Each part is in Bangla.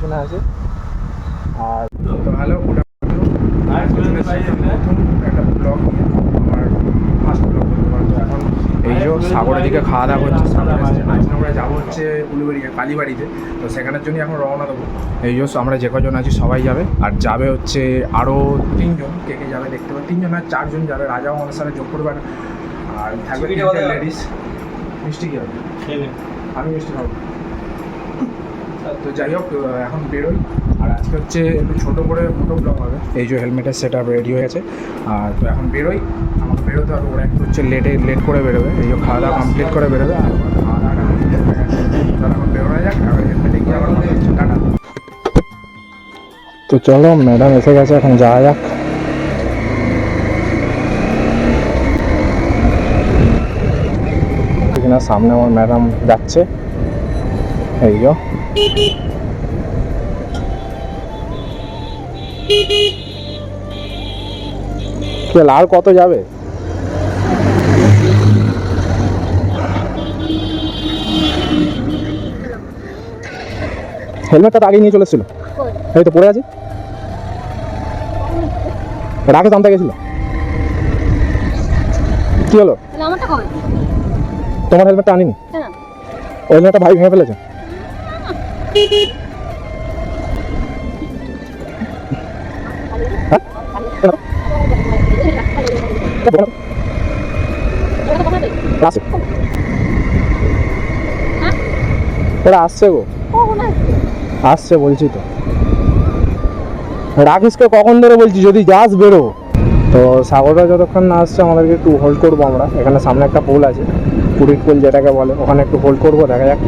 পেছনে আছে আর গুড একটা ব্লগ নিয়ে আমার ফার্স্ট ব্লগ বলতে পারো তো এখন এই যে সাগরের দিকে খাওয়া দাওয়া করছে সাগরে আমরা যাব হচ্ছে উলুবেড়িয়া কালীবাড়িতে। তো সেখানের জন্য এখন রওনা দেবো। এই যে আমরা যে কজন আছি সবাই যাবে। আর যাবে হচ্ছে আরও তিনজন। কে কে যাবে দেখতে পাবে। তিনজন আর চারজন যাবে। রাজা আমাদের সাথে যোগ করবে না। আর থাকবে লেডিস মিষ্টি কি হবে? আমি মিষ্টি খাব। তো যাই হোক এখন বেরোই। আর আজকে হচ্ছে একটু ছোটো করে মোটো ব্লগ হবে। এই যে হেলমেটের সেট আপ রেডি হয়ে গেছে। আর তো এখন বেরোই। আমাকে বেরোতে হবে, ওরা একটু হচ্ছে লেটে লেট করে বেরোবে। এই যে খাওয়া দাওয়া কমপ্লিট করে বেরোবে। আর খাওয়া দাওয়াটা এখন বেরোনো যাক আর হেলমেটে গিয়ে আবার টাটা। তো চলো ম্যাডাম এসে গেছে, এখন যাওয়া যাক। সামনে আমার ম্যাডাম যাচ্ছে। এই আর কত যাবে? হেলমেটটা তো আগে নিয়ে চলে এসেছিল। এই তো পড়ে আছে। রাকেশ আনতে গেছিল। কি হলো? তোমার হেলমেটটা আনিনি। কেন ওই হেলমেটটা ভাই ভেঙে ফেলেছে। ওরা আসছে গো। আসছে বলছি তো। রাকেশকে কখন ধরে বলছি, যদি যাস বেরো। তো সাগররা যতক্ষণ না আসছে, আমাদেরকে একটু হোল্ড করব আমরা। এখানে সামনে একটা পোল আছে, পুরীর পোল যেটাকে বলে, ওখানে একটু হোল্ড করব, দেখা যাক।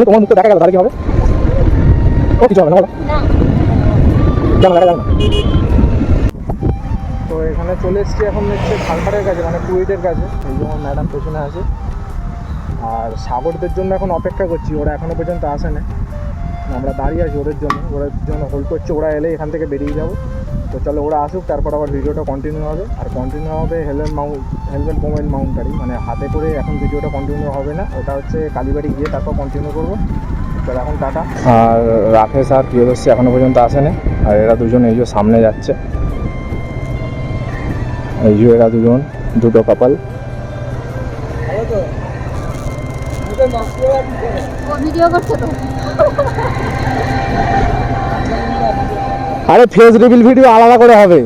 মানে তোমার মুখে দেখা গেল তাহলে কি হবে? ও কিছু হবে না বলো। না। কেন দেখা যাবে না। তো এখানে চলে এসেছি এখন হচ্ছে খালপাড়ের কাছে মানে পুরীদের কাছে। এই যেমন ম্যাডাম পেছনে আছে। আর সাগরদের জন্য এখন অপেক্ষা করছি ওরা এখনও পর্যন্ত আসে না আমরা দাঁড়িয়ে আছি ওদের জন্য। ওদের জন্য হোল্ড করছি ওরা এলে এখান থেকে বেরিয়ে যাব। তো চলো ওরা আসুক তারপর আবার ভিডিওটা কন্টিনিউ হবে। আর কন্টিনিউ হবে হেলমেট মাউন্ট হেলমেট মোবাইল মাউন্টারি মানে হাতে করে এখন ভিডিওটা কন্টিনিউ হবে না। ওটা হচ্ছে কালীবাড়ি গিয়ে তারপর কন্টিনিউ করব। চলো এখন টাটা। আর রাকেশ আর প্রিয়দর্শী এখনও পর্যন্ত আসেনি। আর এরা দুজন এই যে সামনে যাচ্ছে। এই যে এরা দুজন দুটো কাপাল ভিডিও করছে তো। আরে ফেস রিভিল ভিডিও আলাদা করে হবে।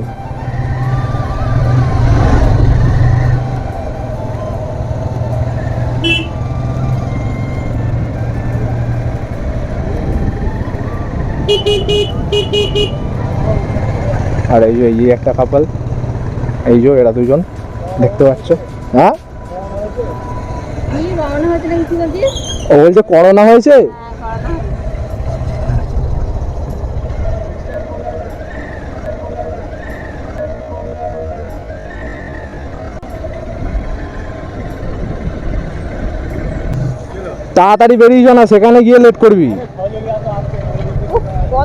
আর এই যে এই একটা কাপাল এই যে এরা দুজন দেখতে পাচ্ছ? হ্যাঁ? ও বলছে করোনা হয়েছে। তাড়াতাড়ি বেরিয়ে যা না, সেখানে গিয়ে লেট করবি।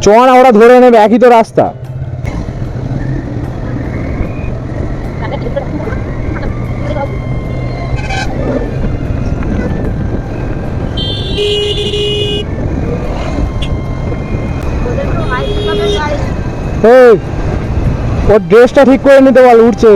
চ না, ওরা ধরে নেবে, একই তো রাস্তা। ওর ড্রেসটা ঠিক করে নিতে বল, উঠছে।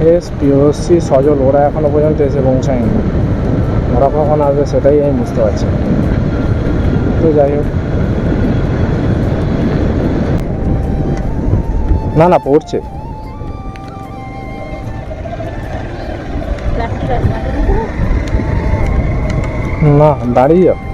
রাকেশ পিওসি সজল ওরা এখনও পর্যন্ত এসে পৌঁছায়নি। ওরা কখন আসবে সেটাই আমি বুঝতে পারছি। তো যাই হোক। না না পড়ছে। না না দাঁড়িয়ে যাও।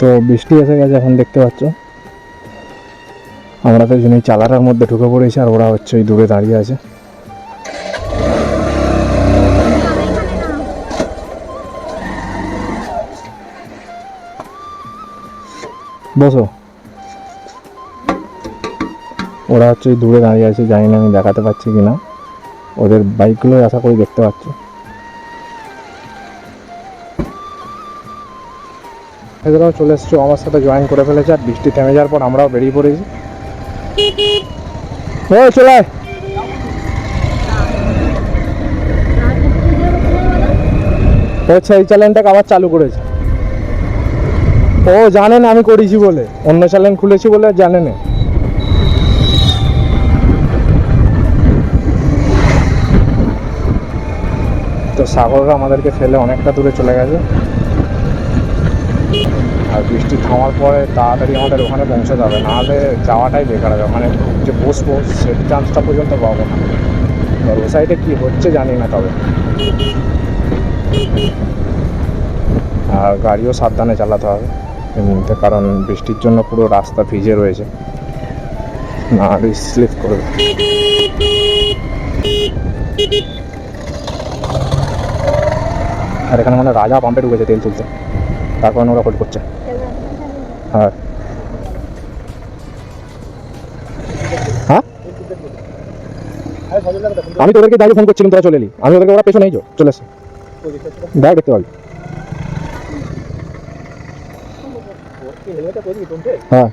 তো বৃষ্টি এসে গেছে এখন দেখতে পাচ্ছ। আমরা তো জন্য চালাটার মধ্যে ঢুকে পড়েছি আর ওরা হচ্ছে ওই দূরে দাঁড়িয়ে আছে। বসো। ওরা হচ্ছে দূরে দাঁড়িয়ে আছে, জানি না আমি দেখাতে পারছি কি না ওদের বাইকগুলোই আশা করি দেখতে পাচ্ছি। এদেরও চলে এসছে আমার সাথে জয়েন করে ফেলেছে আর বৃষ্টি থেমে যাওয়ার পর আমরাও বেরিয়ে পড়েছি। ও চলে হচ্ছে এই চ্যানেলটাকে আবার চালু করেছে। ও জানে না আমি করেছি বলে। অন্য চ্যানেল খুলেছি বলে জানে না। তো সাগররা আমাদেরকে ফেলে অনেকটা দূরে চলে গেছে। আর বৃষ্টি থামার পরে তাড়াতাড়ি আমাদের ওখানে পৌঁছাতে হবে নাহলে যাওয়াটাই বেকার হবে। ওখানে যে বসবো সে চান্সটা পর্যন্ত পাবো না। আর ও সাইডে কী হচ্ছে জানি না তবে। আর গাড়িও সাবধানে চালাতে হবে। এমনিতে কারণ বৃষ্টির জন্য পুরো রাস্তা ভিজে রয়েছে। না স্লিপ করবে। আর এখানে মানে রাজা পাম্পে ঢুকেছে তেল তুলতে। তার ওরা হোল্ড করছে। হ্যাঁ হ্যাঁ? আমি তোদেরকে দাঁড়িয়ে ফোন করছিলাম, তোরা চলে এলি। আমি ওদেরকে, ওরা পেছনে এই যো চলে এসে দেখ দেখতে পাবি। হ্যাঁ।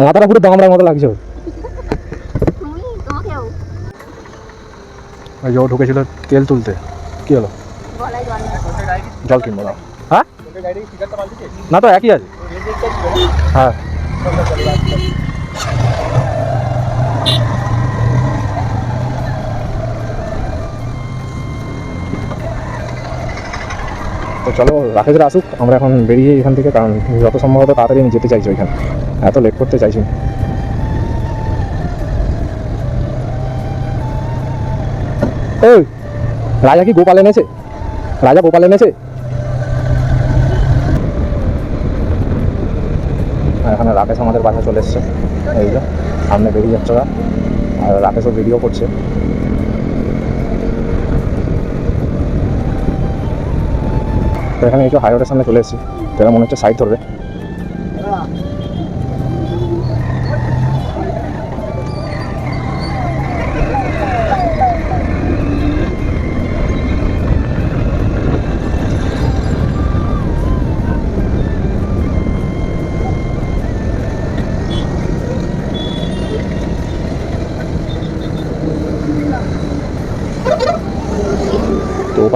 মাথাটা পুরো দামড়ার মতো লাগছে ওই যে ও ঢুকেছিল তেল তুলতে। কি হলো? জল কিনবো না না তো, একই আছে। হ্যাঁ। তো চলো রাকেশরা আসুক, আমরা এখন বেরিয়ে এখান থেকে, কারণ যত সম্ভবত তাড়াতাড়ি আমি যেতে চাইছি ওইখানে। এত লেট করতে চাইছি ওই রাজা কি গোপাল এনেছে? রাজা গোপাল এনেছে? এখানে রাকেশ আমাদের বাসা চলে এসছে। এই যে, সামনে বেরিয়ে যাচ্ছে ওরা। আর রাকেশও ভিডিও করছে। তো এখানে এই হাইওয়ের সামনে চলে এসেছি। তো মনে হচ্ছে সাইড ধরবে।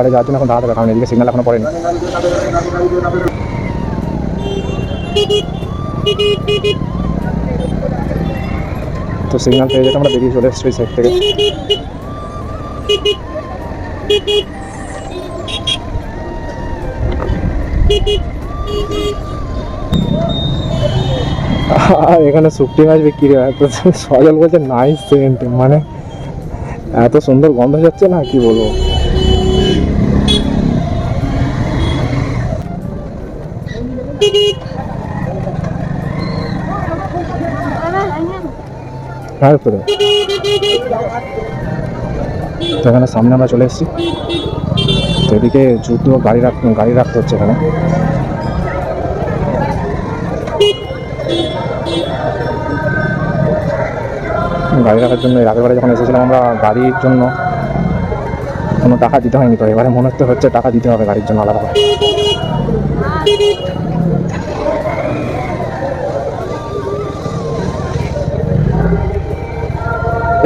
ওপারে যাওয়ার জন্য এখন দাঁড়াতে হবে কারণ এদিকে সিগন্যাল এখনও পড়েনি। তো সিগন্যাল পেয়ে যেতে আমরা বেরিয়ে চলে এসেছি সাইড থেকে। আর এখানে শুক্তি মাছ বিক্রি হয়, তো সজল বলছে নাইস সেন্ট মানে এত সুন্দর গন্ধ যাচ্ছে না, কি বলব? হ্যাঁ তো তো এখানে সামনে আমরা চলে এসেছি, তো এদিকে জুতো গাড়ি রাখ, গাড়ি রাখতে হচ্ছে এখানে। গাড়ি রাখার জন্য এর আগের বারে যখন এসেছিলাম আমরা গাড়ির জন্য কোনো টাকা দিতে হয়নি তো, এবারে মনে হচ্ছে টাকা দিতে হবে গাড়ির জন্য আলাদা করে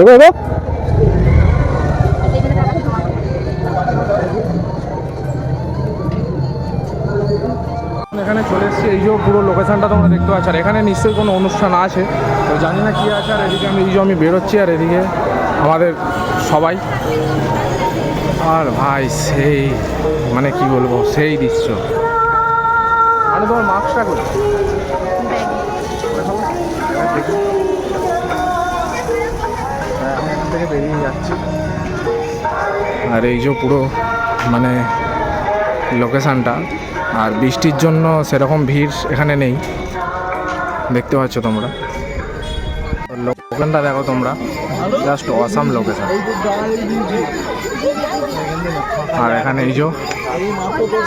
এগো এগো। এখানে চলে এসেছি, এই যে পুরো লোকেশনটা তোমরা দেখতে পাচ্ছ। আর এখানে নিশ্চয়ই কোনো অনুষ্ঠান আছে। তো জানি না কী আছে, আর এদিকে আমি এই যে আমি বেরোচ্ছি, আর এদিকে আমাদের সবাই। আর ভাই, সেই মানে কি বলব, সেই দৃশ্য। মানে তোমার মাস্কটা করে বেরিয়ে যাচ্ছি। আর এই যে পুরো মানে লোকেশানটা আর বৃষ্টির জন্য সেরকম ভিড় এখানে নেই। দেখতে পাচ্ছ তোমরা। লোকেশনটা দেখো তোমরা। জাস্ট অসাম লোকেশন আর এখানে এই যে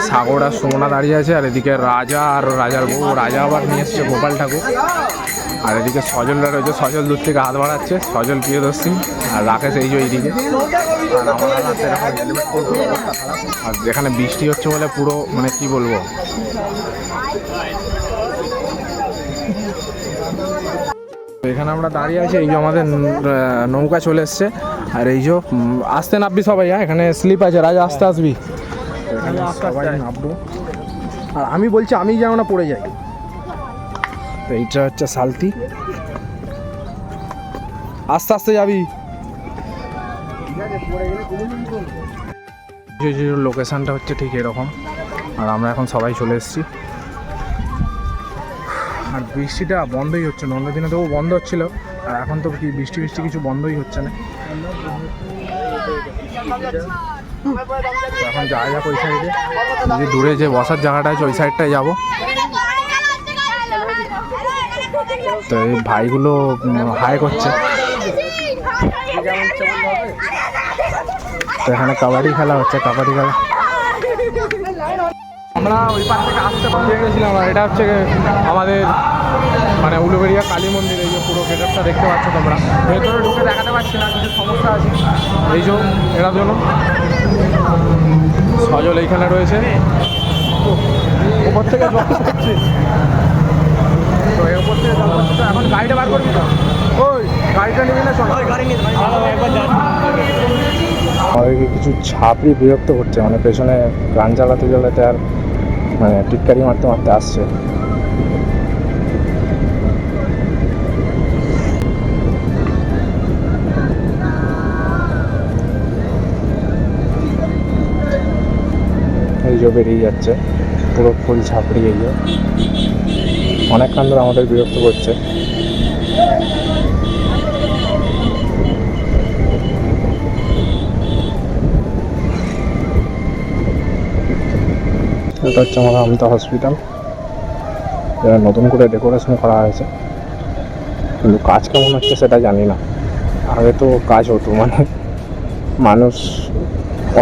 সাগর আর সোমনা দাঁড়িয়ে আছে, আর এদিকে রাজা আর রাজার বউ। রাজা আবার নিয়ে এসছে গোপাল ঠাকুর। আর এদিকে সজলরা রয়েছে সজল দূর থেকে হাত বাড়াচ্ছে। সজল প্রিয়দর্শী। আর রাকেশ এই যে এইদিকে। আর আমার হাতে যেখানে বৃষ্টি হচ্ছে বলে পুরো মানে কি বলব? এখানে আমরা দাঁড়িয়ে আছি। এই যে আমাদের নৌকা চলে এসছে। আর এই যে আসতে নামবি সবাই হ্যাঁ? এখানে স্লিপ আছে। রাজা আসতে আসবি। সবাই নামবো। আর আমি বলছি আমি যেন না পড়ে যাই। তো এইটা হচ্ছে সালতি। আস্তে আস্তে যাবি। যে যে লোকেশনটা হচ্ছে ঠিক এরকম। আর আমরা এখন সবাই চলে এসেছি। আর বৃষ্টিটা বন্ধই হচ্ছে না। অন্য দিনে তবু বন্ধ হচ্ছিল আর এখন তো কি বৃষ্টি বৃষ্টি কিছু বন্ধই হচ্ছে না। এখন যাওয়া যাক ওই সাইডে। যে দূরে যে বসার জায়গাটা আছে, ওই সাইডটায় যাব। তো এই ভাইগুলো হাই করছে। তো এখানে কাবাডি খেলা হচ্ছে, কাবাডি খেলা। আমরা ওই পার থেকে আসতে পারলে গেছিলাম, আর এটা হচ্ছে আমাদের মানে উলুবেড়িয়া কালী মন্দির, এই যে পুরো গেটআপটা দেখতে পাচ্ছ তোমরা। ভেতরে ঢুকে দেখাতে পারছি না, কিছু সমস্যা আছে। এই যে, এরা জন্য সজল এইখানে রয়েছে। ওপর থেকে জল। তো এর উপর থেকে জল পড়ছে তো এখন গাড়িটা বার করবি তো? ওই গাড়িটা নিবি না চল। আমাদেরকে কিছু ছাপড়ি বিরক্ত করছে? মানে পেছনে গান চালাতে চালাতে আর মানে টিটকারি মারতে মারতে আসছে। এই যে বেরিয়ে যাচ্ছে। পুরো ফুল ছাপড়ি এই যে। অনেকক্ষণ ধরে আমাদের বিরক্ত করছে। এটা হচ্ছে আমার আমতা হসপিটাল। যেটা নতুন করে ডেকোরেশন করা হয়েছে। কিন্তু কাজ কেমন হচ্ছে সেটা জানি না। আগে তো কাজ হতো মানে মানুষ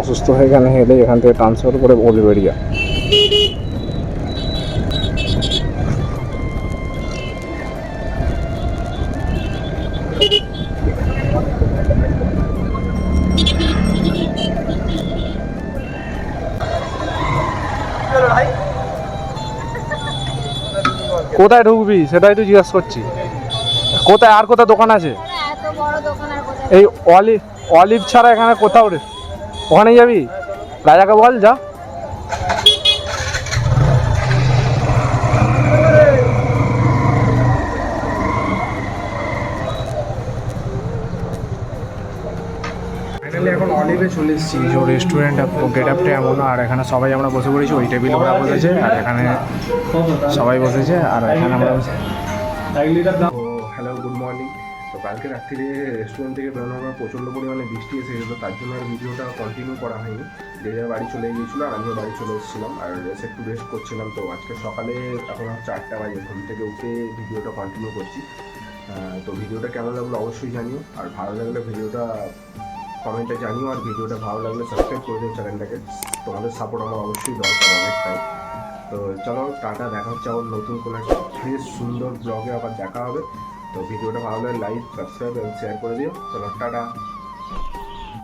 অসুস্থ হয়ে গেলে এলে এখান থেকে ট্রান্সফার করে উলুবেড়িয়া কোথায় ঢুকবি? সেটাই তো জিজ্ঞাসা করছি। কোথায়, আর কোথায় দোকান আছে? এই অলিভ অলিভ ছাড়া এখানে কোথাও রে ওখানে যাবি? রাজাকে বল, যা। ফাইনালি চলে এসেছি। যে রেস্টুরেন্ট গেট আপটা এমন আর এখানে সবাই আমরা বসে পড়েছি ওই টেবিল ওরা বসেছে আর এখানে সবাই বসেছে আর এখানে আমরা হ্যালো গুড মর্নিং তো কালকে রাত্রিরে রেস্টুরেন্ট থেকে বেরোনোর পর প্রচণ্ড পরিমাণে বৃষ্টি এসে গেলো তার জন্য আর ভিডিওটা কন্টিনিউ করা হয়নি। যে যার বাড়ি চলে গিয়েছিল আর আমিও বাড়ি চলে এসেছিলাম আর এসে একটু রেস্ট করছিলাম। তো আজকে সকালে এখন আটটা বাজে ঘুম থেকে উঠে ভিডিওটা কন্টিনিউ করছি। তো ভিডিওটা কেমন লাগল অবশ্যই জানিও আর ভালো লাগলে ভিডিওটা কমেন্টে জানিও আর ভিডিওটা ভালো লাগলে সাবস্ক্রাইব করে দিও চ্যানেলটাকে তোমাদের সাপোর্ট আমার অবশ্যই দরকার অনেকটাই। তো চলো, টাটা, দেখা হচ্ছে আবার নতুন কোনো একটা ফ্রেশ সুন্দর ব্লগে আবার দেখা হবে। তো ভিডিওটা ভালো লাগলে লাইক সাবস্ক্রাইব এবং শেয়ার করে দিও। চলো, টাটা।